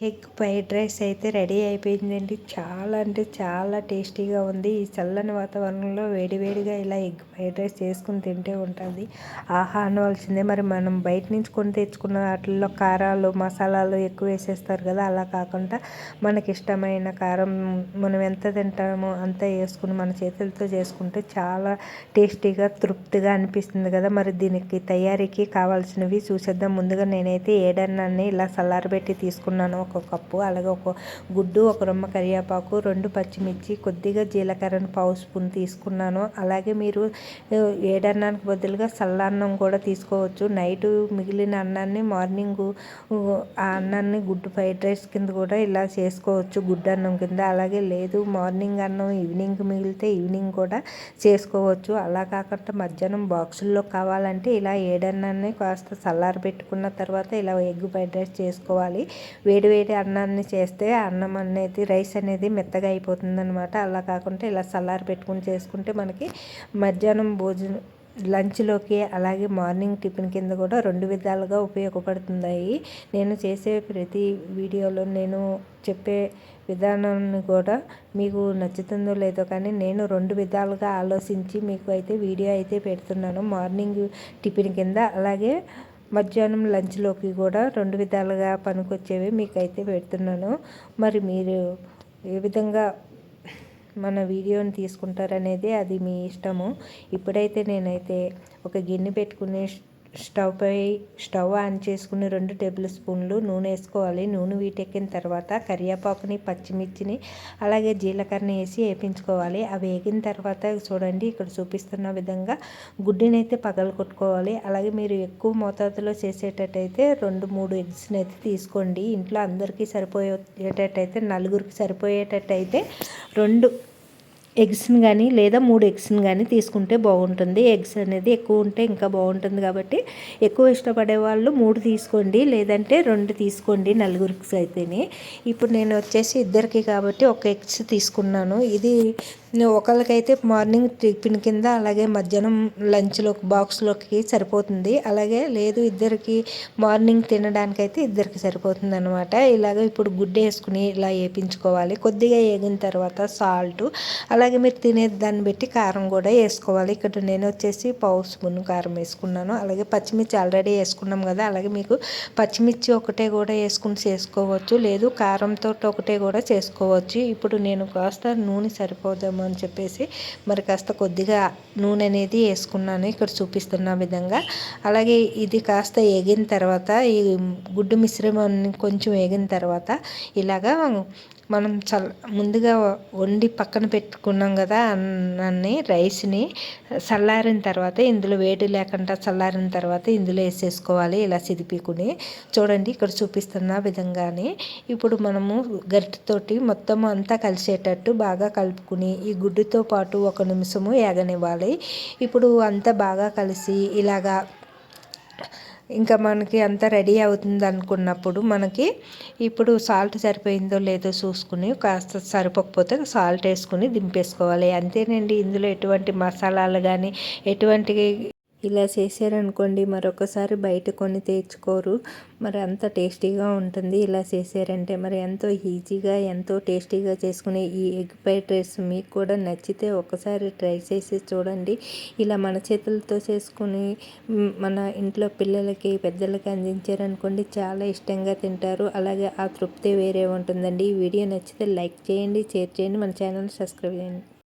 Egg fried rice అయితే ready అయిపోయిందండి. చాలా అంటే చాలా టేస్టీగా ఉంది. ఈ చల్లని వాతావరణంలో వేడివేడిగా ఇలా ఎగ్ ఫ్రైడ్ రైస్ చేసుకుని తింటే ఉంటుంది. ఆహా అనవలసిందే. మరి మనం బయట నుంచి కొని తెచ్చుకున్న వాటిల్లో కారాలు మసాలాలు ఎక్కువ వేసేస్తారు కదా అలా కాకుండా మనకి ఇష్టమైన కారం మనం ఎంత తింటామో అంత వేసుకుని మన చేతులతో చేసుకుంటే చాలా టేస్టీగా తృప్తిగా అనిపిస్తుంది కదా. మరి దీనికి తయారీకి కావాల్సినవి చూసేద్దాం. ముందుగా నేనైతే ఏడన్నాన్ని ఇలా చల్లారబెట్టి తీసుకున్నాను. ఒక కప్పు అలాగే ఒక గుడ్డు ఒక రొమ్మ కరివేపాకు రెండు పచ్చిమిర్చి కొద్దిగా జీలకర్రను పావు స్పూన్ తీసుకున్నాను. అలాగే మీరు ఏడన్నానికి బదులుగా చల్లన్నం కూడా తీసుకోవచ్చు. నైట్ మిగిలిన అన్నాన్ని మార్నింగ్ ఆ అన్నాన్ని గుడ్డు ఫ్రైడ్ రైస్ కింద కూడా ఇలా చేసుకోవచ్చు గుడ్డు అన్నం కింద. అలాగే లేదు మార్నింగ్ అన్నం ఈవినింగ్ మిగిలితే ఈవినింగ్ కూడా చేసుకోవచ్చు. అలా కాకుండా మధ్యాహ్నం బాక్సుల్లో కావాలంటే ఇలా ఏడన్నాన్ని కాస్త చల్లారి పెట్టుకున్న తర్వాత ఇలా ఎగ్ ఫ్రైడ్ రైస్ చేసుకోవాలి. వేడి వేడి అన్నాన్ని చేస్తే అన్నం అనేది రైస్ అనేది మెత్తగా అయిపోతుంది అనమాట అలా కాకుండా ఇలా చల్లారి పెట్టుకుని చేసుకుంటే మనకి మధ్యాహ్నం భోజనం లంచ్లోకి అలాగే మార్నింగ్ టిఫిన్ కింద కూడా రెండు విధాలుగా ఉపయోగపడుతున్నాయి. నేను చేసే ప్రతి వీడియోలో నేను చెప్పే విధానాన్ని కూడా మీకు నచ్చుతుందో లేదో కానీ నేను రెండు విధాలుగా ఆలోచించి మీకు అయితే వీడియో అయితే పెడుతున్నాను. మార్నింగ్ టిఫిన్ కింద అలాగే మధ్యాహ్నం లంచ్లోకి కూడా రెండు విధాలుగా పనికొచ్చేవి మీకైతే పెడుతున్నాను. మరి మీరు ఏ విధంగా మన వీడియోని తీసుకుంటారనేది అది మీ ఇష్టము. ఇప్పుడైతే నేనైతే ఒక గిన్నె పెట్టుకునే స్టవ్ పై స్టవ్ ఆన్ చేసుకుని రెండు టేబుల్ స్పూన్లు నూనె వేసుకోవాలి. నూనె వీటెక్కిన తర్వాత కరివేపాకుని పచ్చిమిర్చిని అలాగే జీలకర్రని వేసి వేపించుకోవాలి. అవి వేగిన తర్వాత చూడండి ఇక్కడ చూపిస్తున్న విధంగా గుడ్డిని అయితే పగలు కొట్టుకోవాలి. అలాగే మీరు ఎక్కువ మోతాదులో చేసేటట్టయితే రెండు మూడు ఎగ్స్ని అయితే తీసుకోండి. ఇంట్లో అందరికీ సరిపోయేటట్టయితే నలుగురికి సరిపోయేటట్టయితే రెండు ఎగ్స్ని కానీ లేదా మూడు ఎగ్స్ని కానీ తీసుకుంటే బాగుంటుంది. ఎగ్స్ అనేది ఎక్కువ ఉంటే ఇంకా బాగుంటుంది కాబట్టి ఎక్కువ ఇష్టపడే వాళ్ళు మూడు తీసుకోండి లేదంటే రెండు తీసుకోండి నలుగురికి అయితేనే. ఇప్పుడు నేను వచ్చేసి ఇద్దరికి కాబట్టి ఒక ఎగ్స్ తీసుకున్నాను. ఇది ఒకరికైతే మార్నింగ్ టిఫిన్ కింద అలాగే మధ్యాహ్నం లంచ్లోకి బాక్స్లోకి సరిపోతుంది. అలాగే లేదు ఇద్దరికి మార్నింగ్ తినడానికైతే ఇద్దరికి సరిపోతుంది అనమాట ఇలాగ ఇప్పుడు గుడ్డ వేసుకుని ఇలా వేపించుకోవాలి. కొద్దిగా వేగిన తర్వాత సాల్ట్ అలా అలాగే మీరు తినే దాన్ని బట్టి కారం కూడా వేసుకోవాలి. ఇక్కడ నేను వచ్చేసి పావు స్పూన్ కారం వేసుకున్నాను. అలాగే పచ్చిమిర్చి ఆల్రెడీ వేసుకున్నాం కదా అలాగే మీకు పచ్చిమిర్చి ఒకటే కూడా వేసుకుని చేసుకోవచ్చు. లేదు కారంతో ఒకటే కూడా చేసుకోవచ్చు. ఇప్పుడు నేను కాస్త నూనె సరిపోదాము అని చెప్పేసి మరి కాస్త కొద్దిగా నూనె అనేది వేసుకున్నాను. ఇక్కడ చూపిస్తున్న విధంగా. అలాగే ఇది కాస్త ఎగిన తర్వాత ఈ గుడ్డు మిశ్రమాన్ని కొంచెం వేగిన తర్వాత ఇలాగా మనం చల్ ముందుగా వండి పక్కన పెట్టుకున్నాం కదా అన్నాన్ని రైస్ని చల్లారిన తర్వాత ఇందులో వేడి లేకుండా చల్లారిన తర్వాత ఇందులో వేసేసుకోవాలి ఇలా సిదిపికుని. చూడండి ఇక్కడ చూపిస్తున్న విధంగానే ఇప్పుడు మనము గరిటెతోటి మొత్తం అంతా కలిసేటట్టు బాగా కలుపుకుని ఈ గుడ్డుతో పాటు ఒక నిమిషము ఏగనివ్వాలి. ఇప్పుడు అంతా బాగా కలిసి ఇలాగా ఇంకా మనకి అంతా రెడీ అవుతుంది అనుకున్నప్పుడు మనకి ఇప్పుడు సాల్ట్ సరిపోయిందో లేదో చూసుకుని కాస్త సరిపోకపోతే సాల్ట్ వేసుకుని దింపేసుకోవాలి. అంతేనండి. ఇందులో ఎటువంటి మసాలాలు కానీ ఎటువంటి ఇలా చేశారనుకోండి మరొకసారి బయట కొని తెచ్చుకోరు. మరి అంత టేస్టీగా ఉంటుంది ఇలా చేశారంటే. మరి ఎంతో ఈజీగా ఎంతో టేస్టీగా చేసుకునే ఈ ఎగ్ ఫ్రైడ్ రైస్ మీకు కూడా నచ్చితే ఒకసారి ట్రై చేసి చూడండి. ఇలా మన చేతులతో చేసుకుని మన ఇంట్లో పిల్లలకి పెద్దలకి అందించారనుకోండి చాలా ఇష్టంగా తింటారు. అలాగే ఆ తృప్తి వేరే ఉంటుందండి. ఈ వీడియో నచ్చితే లైక్ చేయండి షేర్ చేయండి మన ఛానల్ సబ్స్క్రైబ్ చేయండి.